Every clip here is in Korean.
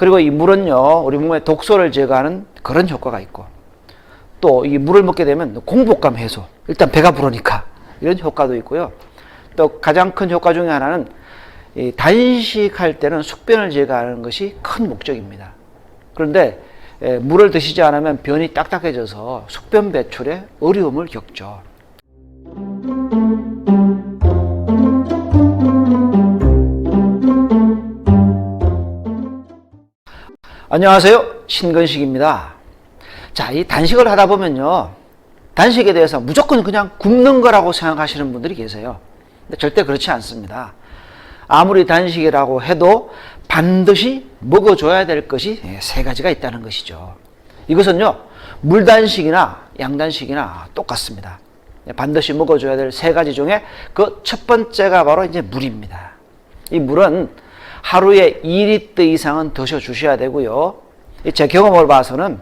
그리고 이 물은요, 우리 몸의 독소를 제거하는 그런 효과가 있고, 또 이 물을 먹게 되면 공복감 해소, 일단 배가 부르니까 이런 효과도 있고요. 또 가장 큰 효과 중에 하나는 이 단식할 때는 숙변을 제거하는 것이 큰 목적입니다. 그런데 에, 물을 드시지 않으면 변이 딱딱해져서 숙변 배출에 어려움을 겪죠. 안녕하세요. 신건식입니다. 자, 이 단식을 하다 보면요. 단식에 대해서 무조건 그냥 굶는 거라고 생각하시는 분들이 계세요. 근데 절대 그렇지 않습니다. 아무리 단식이라고 해도 반드시 먹어줘야 될 것이 세 가지가 있다는 것이죠. 이것은요, 물단식이나 양단식이나 똑같습니다. 반드시 먹어줘야 될 세 가지 중에 그 첫 번째가 바로 이제 물입니다. 이 물은 하루에 2리터 이상은 드셔 주셔야 되고요. 제 경험을 봐서는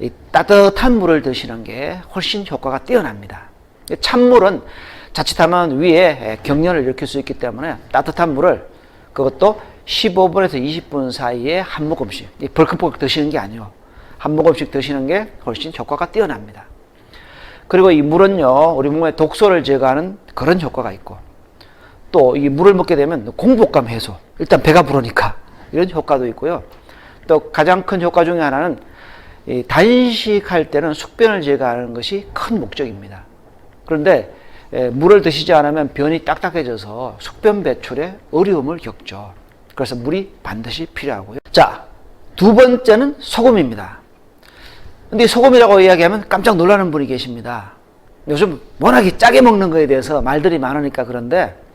이 따뜻한 물을 드시는 게 훨씬 효과가 뛰어납니다. 찬물은 자칫하면 위에 경련을 일으킬 수 있기 때문에 따뜻한 물을 그것도 15분에서 20분 사이에 한 모금씩 벌컥벌컥 드시는 게 아니요. 한 모금씩 드시는 게 훨씬 효과가 뛰어납니다. 그리고 이 물은요, 우리 몸의 독소를 제거하는 그런 효과가 있고, 또 이 물을 먹게 되면 공복감 해소, 일단 배가 부르니까 이런 효과도 있고요. 또 가장 큰 효과 중에 하나는 이 단식할 때는 숙변을 제거하는 것이 큰 목적입니다. 그런데 에, 물을 드시지 않으면 변이 딱딱해져서 숙변 배출에 어려움을 겪죠. 그래서 물이 반드시 필요하고요. 자, 두 번째는 소금입니다. 근데 소금이라고 이야기하면 깜짝 놀라는 분이 계십니다. 요즘 워낙에 짜게 먹는 거에 대해서 말들이 많으니까 그런데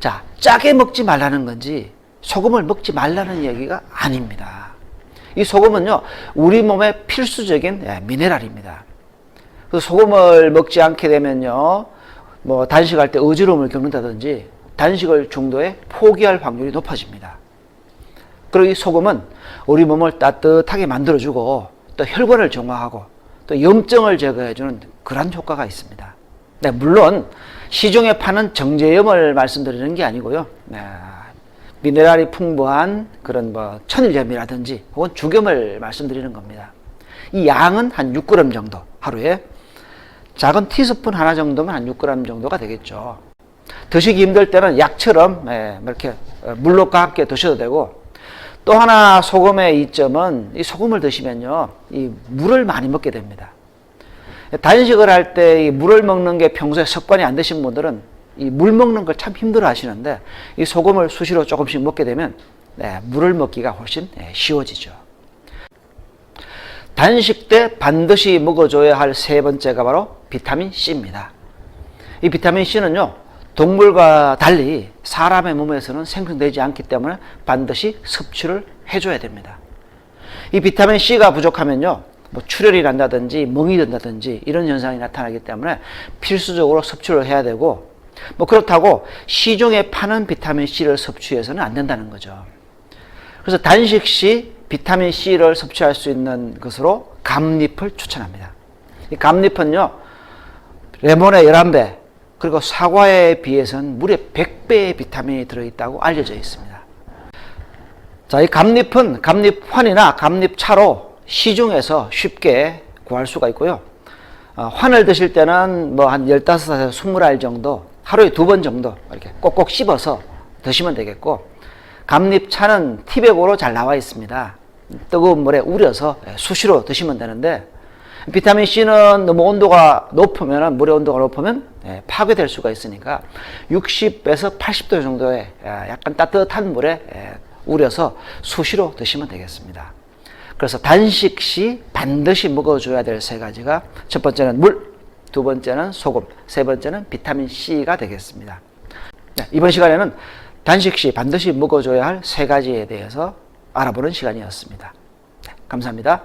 자, 짜게 먹지 말라는 건지 소금을 먹지 말라는 얘기가 아닙니다. 이 소금은요, 우리 몸의 필수적인 예, 미네랄입니다. 그 소금을 먹지 않게 되면요, 뭐 단식할 때 어지러움을 겪는다든지 단식을 중도에 포기할 확률이 높아집니다. 그리고 이 소금은 우리 몸을 따뜻하게 만들어주고 또 혈관을 정화하고 또 염증을 제거해주는 그런 효과가 있습니다. 네, 물론 시중에 파는 정제염을 말씀드리는 게 아니고요. 네, 미네랄이 풍부한 그런 뭐 천일염이라든지 혹은 죽염을 말씀드리는 겁니다. 이 양은 한 6g 정도 하루에 작은 티스푼 하나 정도면 한 6g 정도가 되겠죠. 드시기 힘들 때는 약처럼 예, 이렇게 물로 함께 드셔도 되고 또 하나 소금의 이점은 이 소금을 드시면요 이 물을 많이 먹게 됩니다. 단식을 할때이 물을 먹는 게 평소에 습관이 안 되신 분들은 이 물 먹는 걸 참 힘들어 하시는데 이 소금을 수시로 조금씩 먹게 되면 네, 물을 먹기가 훨씬 네, 쉬워지죠. 단식 때 반드시 먹어줘야 할 세 번째가 바로 비타민 C입니다. 이 비타민 C는요, 동물과 달리 사람의 몸에서는 생성되지 않기 때문에 반드시 섭취를 해줘야 됩니다. 이 비타민 C가 부족하면요, 뭐 출혈이 난다든지 멍이 든다든지 이런 현상이 나타나기 때문에 필수적으로 섭취를 해야 되고, 뭐 그렇다고 시중에 파는 비타민 C를 섭취해서는 안 된다는 거죠. 그래서 단식 시 비타민 C를 섭취할 수 있는 것으로 감잎을 추천합니다. 이 감잎은요, 레몬의 11배, 그리고 사과에 비해서는 무려 100배의 비타민이 들어있다고 알려져 있습니다. 자, 이 감잎은 감잎환이나 감잎차로 시중에서 쉽게 구할 수가 있고요. 어, 환을 드실 때는 뭐 한 15에서 20알 정도, 하루에 두 번 정도 이렇게 꼭꼭 씹어서 드시면 되겠고, 감잎차는 티백으로 잘 나와 있습니다. 뜨거운 물에 우려서 수시로 드시면 되는데, 비타민 C는 너무 온도가 높으면 물의 온도가 높으면 예, 파괴될 수가 있으니까 60에서 80도 정도의 예, 약간 따뜻한 물에 예, 우려서 수시로 드시면 되겠습니다. 그래서 단식 시 반드시 먹어줘야 될 세 가지가 첫 번째는 물, 두 번째는 소금, 세 번째는 비타민 C가 되겠습니다. 네, 이번 시간에는 단식 시 반드시 먹어줘야 할 세 가지에 대해서 알아보는 시간이었습니다. 네, 감사합니다.